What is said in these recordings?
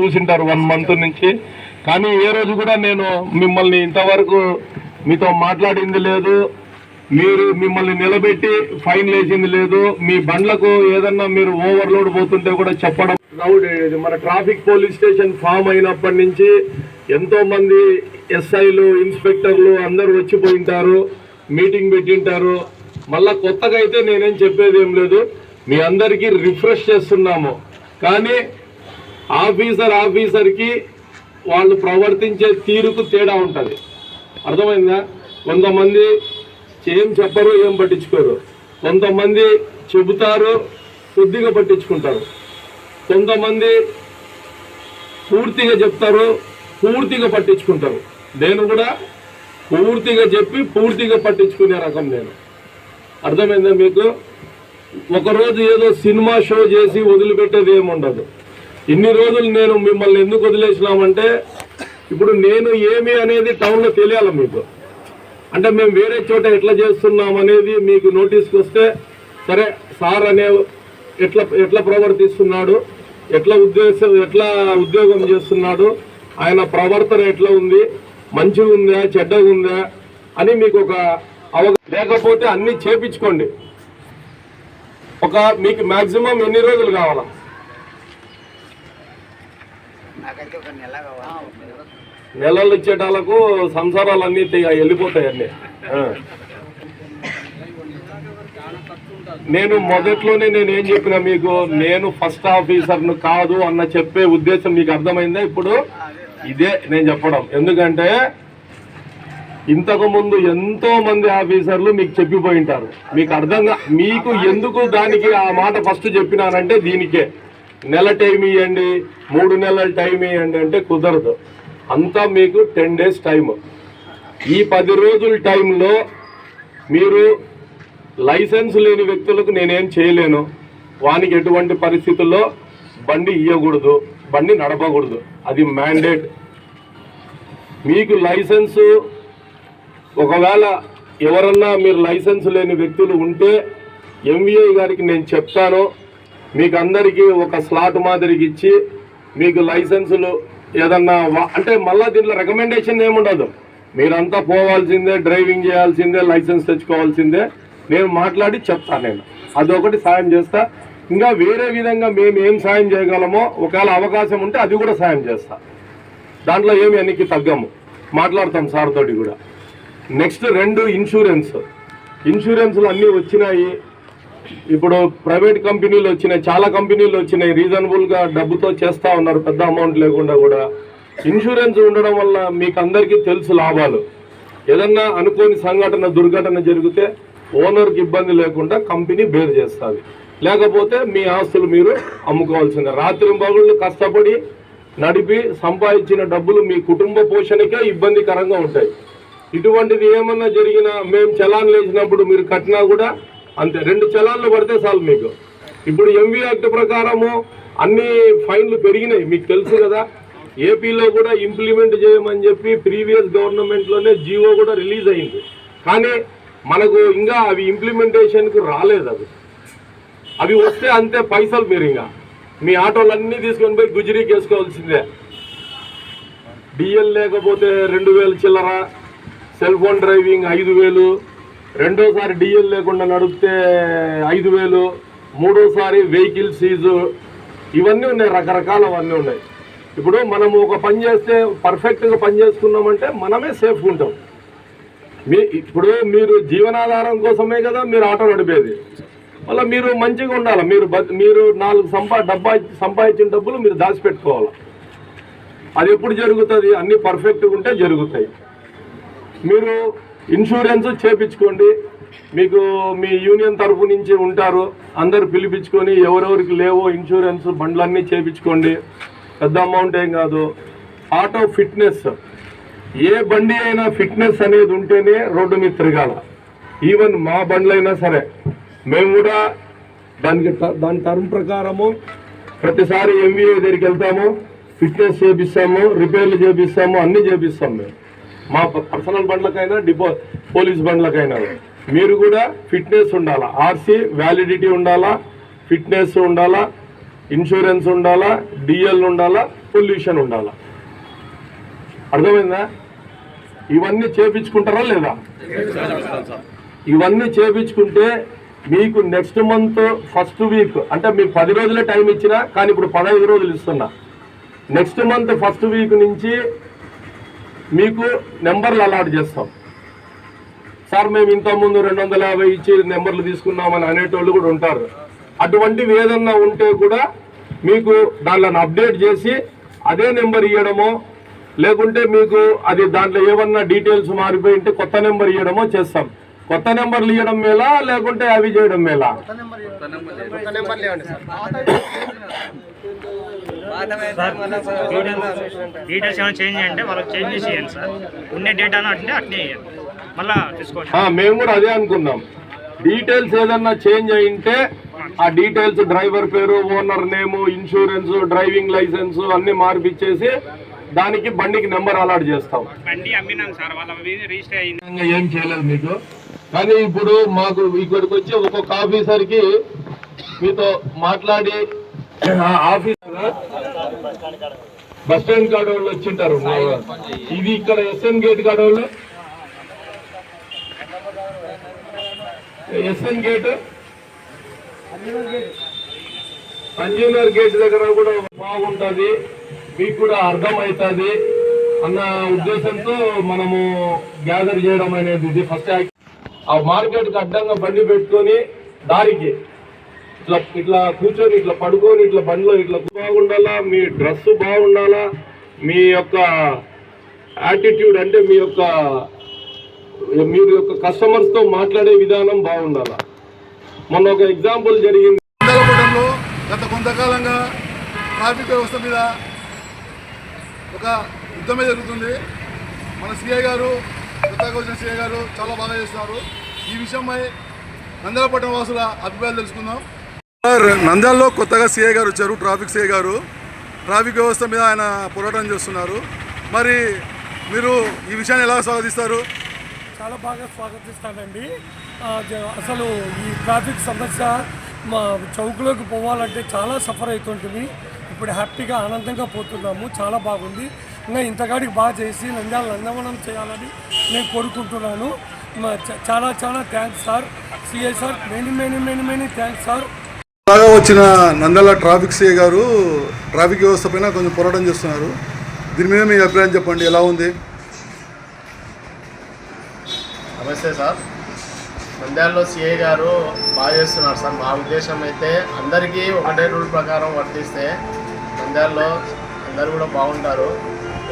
చూసింటారు one month నుంచి. కానీ ఏ రోజు కూడా నేను మిమ్మల్ని ఇంతవరకు మీతో మాట్లాడింది లేదు. మీరు మిమ్మల్ని నిలబెట్టి ఫైన్ వేసింది లేదు. మీ బండ్లకు ఏదన్నా మీరు ఓవర్లోడ్ పోతుంటే కూడా చెప్పడం రౌడ్ మన ట్రాఫిక్ పోలీస్ స్టేషన్ ఫామ్ అయినప్పటి నుంచి ఎంతో మంది ఎస్ఐలు ఇన్స్పెక్టర్లు అందరూ వచ్చిపోయింటారు మీటింగ్ పెట్టింటారు. మళ్ళా కొత్తగా అయితే నేనేం చెప్పేది ఏం లేదు. మీ అందరికీ రిఫ్రెష్ చేస్తున్నాము. కానీ ఆఫీసర్ ఆఫీసర్కి వాళ్ళు ప్రవర్తించే తీరుకు తేడా ఉంటుంది. అర్థమైందా? కొంతమంది ఏం చెప్పరు ఏం పట్టించుకోరు. కొంతమంది చెబుతారు కొద్దిగా పట్టించుకుంటారు. కొంతమంది పూర్తిగా చెప్తారు పూర్తిగా పట్టించుకుంటారు. నేను కూడా పూర్తిగా చెప్పి పూర్తిగా పట్టించుకునే రకం నేను. అర్థమైందా మీకు? ఒకరోజు ఏదో సినిమా షో చేసి వదిలిపెట్టేది ఏముండదు. ఇన్ని రోజులు నేను మిమ్మల్ని ఎందుకు వదిలేసినామంటే ఇప్పుడు నేను ఏమి అనేది టౌన్లో తెలియాలి మీకు. అంటే మేము వేరే చోట ఎట్లా చేస్తున్నాం అనేది మీకు నోటీస్కి వస్తే సరే సార్ అనే ఎట్లా ఎట్లా ప్రవర్తిస్తున్నాడు ఎట్లా ఉద్దేశ ఎట్లా ఉద్యోగం చేస్తున్నాడు ఆయన ప్రవర్తన ఎట్లా ఉంది మంచిగా ఉందా చెడ్డగా ఉందా అని మీకు ఒక అవగా లేకపోతే అన్నీ చేపించుకోండి. ఒక మీకు మ్యాక్సిమం ఎన్ని రోజులు కావాలా నాకైతే ఒక నెల కావాలి నెలలు ఇచ్చేటాలకు సంసారాలు అన్ని వెళ్ళిపోతాయి నేను మొదట్లోనే నేను ఏం చెప్పిన మీకు నేను ఫస్ట్ ఆఫీసర్ను కాదు అన్న చెప్పే ఉద్దేశం మీకు అర్థమైందా ఇప్పుడు? ఇదే నేను చెప్పడం. ఎందుకంటే ఇంతకు ముందు ఎంతో మంది ఆఫీసర్లు మీకు చెప్పిపోయింటారు మీకు అర్థంగా మీకు ఎందుకు దానికి ఆ మాట ఫస్ట్ చెప్పినానంటే దీనికే. నెల టైం ఇవ్వండి మూడు నెలల టైం ఇవ్వండి అంటే కుదరదు. అంతా మీకు టెన్ డేస్ టైం ఈ పది రోజుల టైంలో మీరు లైసెన్స్ లేని వ్యక్తులకు నేనేం చేయలేను. వానికి ఎటువంటి పరిస్థితుల్లో బండి ఇవ్వకూడదు బండి నడపకూడదు. అది మ్యాండేట్. మీకు లైసెన్సు ఒకవేళ ఎవరన్నా మీరు లైసెన్స్ లేని వ్యక్తులు ఉంటే ఎంవీఐ గారికి నేను చెప్తాను. మీకు అందరికీ ఒక స్లాట్ మాదిరికి ఇచ్చి మీకు లైసెన్సులు ఏదన్నా అంటే మళ్ళీ దీంట్లో రికమెండేషన్ ఏముండదు. మీరంతా పోవాల్సిందే డ్రైవింగ్ చేయాల్సిందే లైసెన్స్ తెచ్చుకోవాల్సిందే. నేను మాట్లాడి చెప్తాను నేను. అదొకటి సాయం చేస్తా. ఇంకా వేరే విధంగా మేము ఏం సాయం చేయగలమో ఒకవేళ అవకాశం ఉంటే అది కూడా సాయం చేస్తా. దాంట్లో ఏమి ఎన్నికి తగ్గము. మాట్లాడతాం సార్ తోటి కూడా. నెక్స్ట్ రెండు ఇన్సూరెన్స్. ఇన్సూరెన్స్లు అన్నీ వచ్చినాయి. ఇప్పుడు ప్రైవేట్ కంపెనీలు వచ్చినాయి చాలా కంపెనీలు వచ్చినాయి రీజనబుల్గా డబ్బుతో చేస్తూ ఉన్నారు పెద్ద అమౌంట్ లేకుండా కూడా. ఇన్సూరెన్స్ ఉండడం వల్ల మీకు అందరికీ తెలుసు లాభాలు. ఏదన్నా అనుకోని సంఘటన దుర్ఘటన జరిగితే ఓనర్కి ఇబ్బంది లేకుండా కంపెనీ బేర్ చేస్తుంది. లేకపోతే మీ ఆస్తులు మీరు అమ్ముకోవాల్సిందే. రాత్రి పగుళ్ళు కష్టపడి నడిపి సంపాదించిన డబ్బులు మీ కుటుంబ పోషణకే ఇబ్బందికరంగా ఉంటాయి. ఇటువంటిది ఏమన్నా జరిగినా మేము చలాన్ వేసినప్పుడు మీరు కట్టినా కూడా అంతే రెండు చలాన్లు పడితే చాలు మీకు. ఇప్పుడు ఎంవీ యాక్ట్ ప్రకారము అన్ని ఫైన్లు పెరిగినాయి మీకు తెలుసు కదా. ఏపీలో కూడా ఇంప్లిమెంట్ చేయమని చెప్పి ప్రీవియస్ గవర్నమెంట్లోనే జీవో కూడా రిలీజ్ అయింది. కానీ మనకు ఇంకా అవి ఇంప్లిమెంటేషన్కి రాలేదు అవి. అవి వస్తే అంతే పైసలు మీరు ఇంకా. మీ ఆటోలన్నీ తీసుకొని పోయి గుజరీకి వేసుకోవాల్సిందే. డిఎల్ లేకపోతే రెండు వేలు చిల్లర సెల్ ఫోన్ డ్రైవింగ్ ఐదు వేలు రెండోసారి డిఎల్ లేకుండా నడిపితే ఐదు వేలు మూడోసారి వెహికల్ సీజు. ఇవన్నీ ఉన్నాయి రకరకాల అవన్నీ ఉన్నాయి. ఇప్పుడు మనము ఒక పని చేస్తే పర్ఫెక్ట్గా పని చేసుకున్నామంటే మనమే సేఫ్గా ఉంటాం. మీ ఇప్పుడు మీరు జీవనాధారం కోసమే కదా మీరు ఆటో నడిపేది. మళ్ళీ మీరు మంచిగా ఉండాలి. మీరు బ- మీరు నాలుగు సంపా డబ్బా సంపాదించిన డబ్బులు మీరు దాచిపెట్టుకోవాలి. అది ఎప్పుడు జరుగుతుంది? అన్నీ పర్ఫెక్ట్గా ఉంటే జరుగుతాయి. మీరు ఇన్సూరెన్స్ చేపించుకోండి. మీకు మీ యూనియన్ తరఫు నుంచి ఉంటారు. అందరు పిలిపించుకొని ఎవరెవరికి లేవో ఇన్సూరెన్స్ బండ్లన్నీ చేపించుకోండి. పెద్ద అమౌంట్ ఏం కాదు. Auto fitness. ఏ బండి అయినా ఫిట్నెస్ అనేది ఉంటేనే రోడ్డు మీద తిరగాల. ఈవెన్ మా బండ్లైనా సరే. మేము కూడా దానికి దాని టర్మ్ ప్రకారము ప్రతిసారి ఎంవీఏ దగ్గరికి వెళ్తాము. ఫిట్నెస్ చేపిస్తాము రిపేర్లు చేపిస్తాము అన్నీ చేపిస్తాం మేము. మా పర్సనల్ బండ్లకైనా డిపో పోలీస్ బండ్లకైనా. మీరు కూడా ఫిట్నెస్ ఉండాలా? ఆర్సీ వ్యాలిడిటీ ఉండాలా? ఫిట్నెస్ ఉండాలా? ఇన్సూరెన్స్ ఉండాలా? డిఎల్ ఉండాలా? పొల్యూషన్ ఉండాలా? అర్థమైందా? ఇవన్నీ చేపించుకుంటారా లేదా? ఇవన్నీ చేపించుకుంటే మీకు నెక్స్ట్ మంత్ ఫస్ట్ వీక్ అంటే మీకు పది రోజులే టైం ఇచ్చినా కానీ ఇప్పుడు పదహైదు రోజులు ఇస్తున్నా. నెక్స్ట్ మంత్ ఫస్ట్ వీక్ నుంచి మీకు నెంబర్లు అలాట్ చేస్తాం. సార్ మేము ఇంతకుముందు రెండు వందల యాభై ఇచ్చి నెంబర్లు తీసుకున్నామని అనేటోళ్ళు కూడా ఉంటారు. అటువంటివి ఏదన్నా ఉంటే కూడా మీకు దానిలో అప్డేట్ చేసి అదే నెంబర్ ఇవ్వడమో లేకుంటే మీకు అది దాంట్లో ఏమన్నా డీటెయిల్స్ మారిపోయి ఉంటే కొత్త నెంబర్ ఇవ్వడమో చేస్తాం. కొత్త నెంబర్లు ఇవ్వడం మేలా లేకుంటే అవి చేయడం మేలా? డీటెయిల్స్ ఏమైనా చేంజ్ అంటే వాళ్ళకి చేంజ్ చేసి ఇవ్వండి సార్. ఉండే డేటాను అంటే అట్నే ఇవ్వండి. మళ్ళా తీసుకోండి ఆ, మేము కూడా అదే అనుకున్నాం. డీటెయిల్స్ ఏదన్నా చేంజ్ అయింటే ఆ డీటెయిల్స్ డ్రైవర్ పేరు owner name insurance driving licence అన్ని మార్పిచ్చేసి దానికి బండికి నెంబర్ అలాట్ చేస్తాం. బండి అమ్మినాం సార్ వాళ్ళ రిజిస్టర్ అయింది. ఏం చేయలేదు మీకు? కానీ ఇప్పుడు మాకు ఇక్కడికి వచ్చి ఒక్కొక్క ఆఫీసర్కి మీతో మాట్లాడి ఆఫీసర్ బస్ స్టాండ్ కాడ వాళ్ళు వచ్చింటారు. ఇది ఇక్కడ ఎస్ఎన్ గేట్ కాడ వాళ్ళు? ఎస్ఎన్ గేట్ కంజ్యూమర్ గేట్ దగ్గర కూడా బాగుంటుంది మీకు కూడా అర్థమవుతుంది. అన్న ఉద్దేశంతో మనము గ్యాదర్ చేయడం అనేది ఇది ఫస్ట్ యాక్ట్ ఆ మార్కెట్కి అడ్డంగా బండి పెట్టుకొని దారికి ఇట్లా ఇట్లా కూర్చొని ఇట్లా పడుకొని ఇట్లా బండిలో ఇట్లా బాగుండాలా? మీ డ్రెస్ బాగుండాలా? మీ యొక్క యాటిట్యూడ్ అంటే మీ యొక్క మీరు యొక్క కస్టమర్స్తో మాట్లాడే విధానం బాగుండాలా? మొన్న ఒక ఎగ్జాంపుల్ జరిగింది. గత కొంతకాలంగా ట్రాఫిక్ వ్యవస్థ మీద ఒక యుద్ధమే జరుగుతుంది. మన సిఐ గారు కొత్తగా వచ్చిన సిఐ గారు చాలా బాగా చేస్తున్నారు. ఈ విషయమై నంద్యాలపట్నం వాసుల అభిప్రాయాలు తెలుసుకుందాం. సార్ నంద్యాలలో కొత్తగా సిఐ గారు వచ్చారు ట్రాఫిక్ సిఐ గారు. ట్రాఫిక్ వ్యవస్థ మీద ఆయన పోరాటం చేస్తున్నారు. మరి మీరు ఈ విషయాన్ని ఎలా స్వాగతిస్తారు? చాలా బాగా స్వాగతిస్తానండి. అసలు ఈ ట్రాఫిక్ సమస్య మా చౌకులోకి పోవాలంటే చాలా సఫర్ అవుతుంటుంది. ఇప్పుడు హ్యాపీగా ఆనందంగా పోతున్నాము. చాలా బాగుంది. ఇంకా ఇంతకాడికి బాగా చేసి నంద్యాల నందవనం చేయాలని నేను కోరుకుంటున్నాను. చాలా చాలా thanks sir CI sir many many many many thanks sir బాగా వచ్చిన Nandyal traffic CI garu traffic వ్యవస్థ పైన కొంచెం పోరాటం చేస్తున్నారు. దీని మీద మీ అభిప్రాయం చెప్పండి ఎలా ఉంది? నమస్తే సార్ నంద్యాలలో సిఐ గారు బాగా చేస్తున్నారు సార్ మా ఉద్దేశం అయితే అందరికీ ఒకటే రూల్ ప్రకారం వర్తిస్తే నంద్యాలలో అందరూ కూడా బాగుంటారు.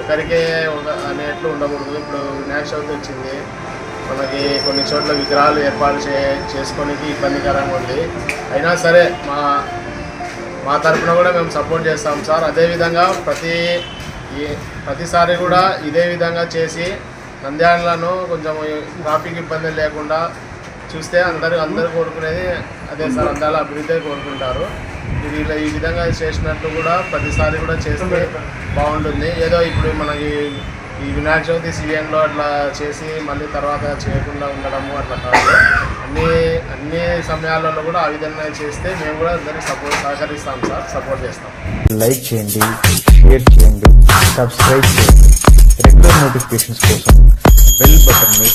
ఒక్కరికే ఒక అనేట్లు ఉండకూడదు. ఇప్పుడు వినాయక చవితి వచ్చింది. మనకి కొన్ని చోట్ల విగ్రహాలు ఏర్పాటు చే చేసుకోనికి ఇబ్బందికరంగా ఉంది. అయినా సరే మా మా తరఫున కూడా మేము సపోర్ట్ చేస్తాం సార్. అదేవిధంగా ప్రతి ప్రతిసారి కూడా ఇదే విధంగా చేసి నంద్యాలను కొంచెం ట్రాఫిక్ ఇబ్బంది లేకుండా చూస్తే అందరూ అందరూ కోరుకునేది అదే సార్. అందాల అభివృద్ధి కోరుకుంటారు. ఇది ఇలా ఈ విధంగా చేసినట్టు కూడా ప్రతిసారి కూడా చేస్తే బాగుంటుంది. ఏదో ఇప్పుడు మనకి ఈ వినాయక చవితి సీజన్లో అట్లా చేసి మళ్ళీ తర్వాత చేయకుండా ఉండడము అట్లా కాదు. అన్ని అన్ని సమయాలలో కూడా ఆ విధంగా చేస్తే మేము కూడా అందరికి సపోర్ట్ సహకరిస్తాం సార్. సపోర్ట్ చేస్తాం. లైక్ చేయండి షేర్ చేయండి సబ్స్క్రైబ్ చేయండి. రెగ్యులర్ నోటిఫికేషన్స్ కోసం బెల్ బటన్ని